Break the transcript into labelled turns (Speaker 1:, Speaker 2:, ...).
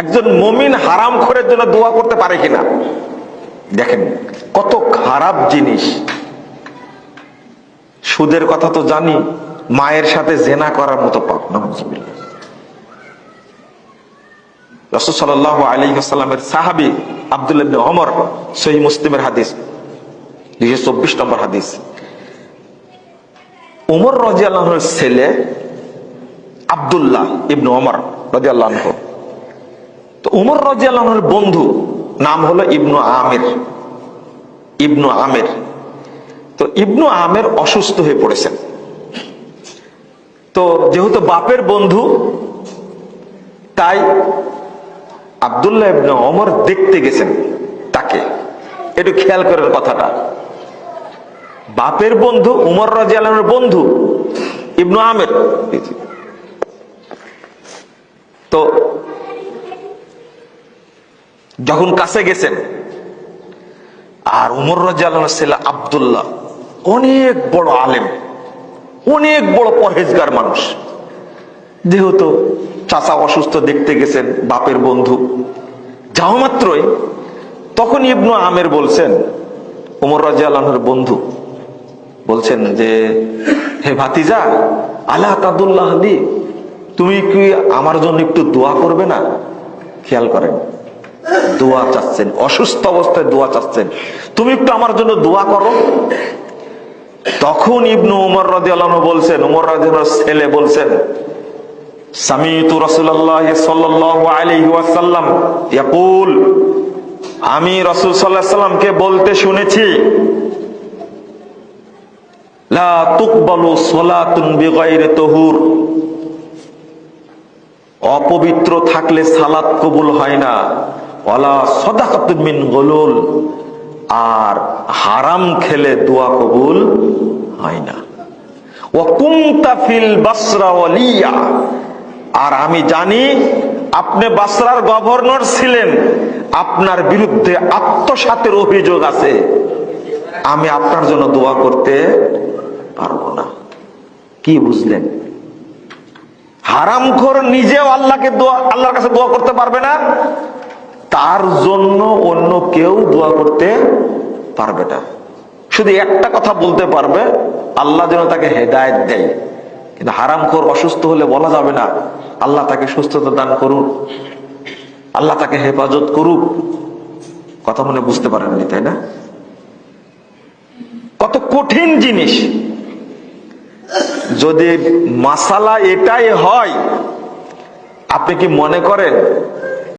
Speaker 1: একজন মমিন হারাম খোরের জন্য দোয়া করতে পারে কিনা? দেখেন, কত খারাপ জিনিস। সুদের কথা তো জানি, মায়ের সাথে জেনা করার মতো পাপ আলী সাহাবি আব্দুল ইবনে ওমর সহি মুসলিমের হাদিস, দুইশো চব্বিশ নম্বর হাদিস। উমর রাজি আল্লাহর ছেলে আবদুল্লাহ ইবনু ওমর রাজি আল্লাহ তো উমর রাজি আল্লাহর বন্ধু, নাম হলো ইবনু আমির। ইবনু আমির। তো ইবনু আমের অসুস্থ হয়ে পড়েছেন। তো যেহেতু বাপের বন্ধু, তাই আবদুল্লাহ ইবনে অমর দেখতে গেছেন তাকে। একটু খেয়াল করার কথাটা। বাপের বন্ধু, উমর রাজি আলমের বন্ধু, ইবনু আমের। তো যখন কাছে গেছেন, আর উমর রাজি আবদুল্লাহ, অনেক বড় আলেম, অনেক বড় পরহেজগার মানুষ। যেহেতু চাচা অসুস্থ দেখতে গেছেন, বাপের বন্ধু। যাও মাত্রই তখন ইবনু আমের বলছেন, উমর রাজি আল্লাহর বন্ধু, বলছেন যে, হে ভাতিজা আল্লাহ তাদুল্লাহ তুমি কি আমার জন্য একটু দোয়া করবে না? খেয়াল করেন। দোয়া চাচ্ছেন, অসুস্থ অবস্থায় দোয়া চাচ্ছেন। তুমি একটু আমার জন্য দোয়া করো। তখন ইবনু উমর রাজি আল্লাহ বলছেন, উমর রাজি ছেলে বলছেন আমি রাসূল সাল্লামকে বলতে শুনেছি অপবিত্র থাকলে সালাত কবুল হয় না। আর হারাম খেলে দোয়া কবুল হয় না। আর আমি জানি, আপনি বাসরার গভর্নর ছিলেন, আপনার বিরুদ্ধে আত্মসাতের অভিযোগ আছে। আমি আপনার জন্য দোয়া করতে পারব না। কি বুঝলেন? হারামখোর নিজেও আল্লাহকে দোয়া আল্লাহর কাছে দোয়া করতে পারবে না? তার জন্য অন্য কেউ দোয়া করতে পারবে না। শুধু একটা কথা বলতে পারবে, আল্লাহ যেন তাকে হেদায়ত দেয়। কিন্তু হারামখোর অসুস্থ হলে বলা যাবে না, আল্লাহ তাকে সুস্থতা দান করুন আল্লাহ তাকে হেফাজত করুক। কথা মনে বুঝতে পারেননি, তাই না? কত কঠিন জিনিস। যদি মাসালা এটাই হয়, আপনি কি মনে করেন